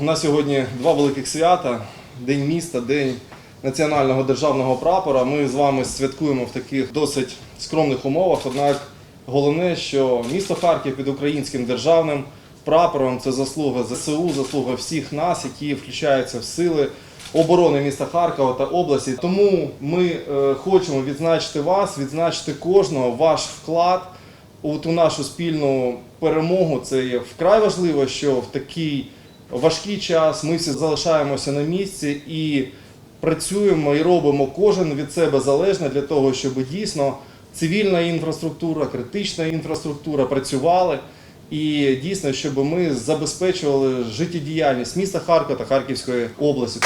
У нас сьогодні два великих свята: День міста, День національного державного прапора. Ми з вами святкуємо в таких досить скромних умовах. Однак головне, що місто Харків під українським державним прапором це заслуга ЗСУ, заслуга всіх нас, які включаються в сили оборони міста Харкова та області. Тому ми е, хочемо відзначити вас, відзначити кожного ваш вклад от у нашу спільну перемогу. Це є вкрай важливо, що в такий важкий час ми всі залишаємося на місці і працюємо і робимо кожен від себе залежне для того, щоб дійсно цивільна інфраструктура, критична інфраструктура працювали. І дійсно, щоб ми забезпечували життєдіяльність міста Харкова та Харківської області.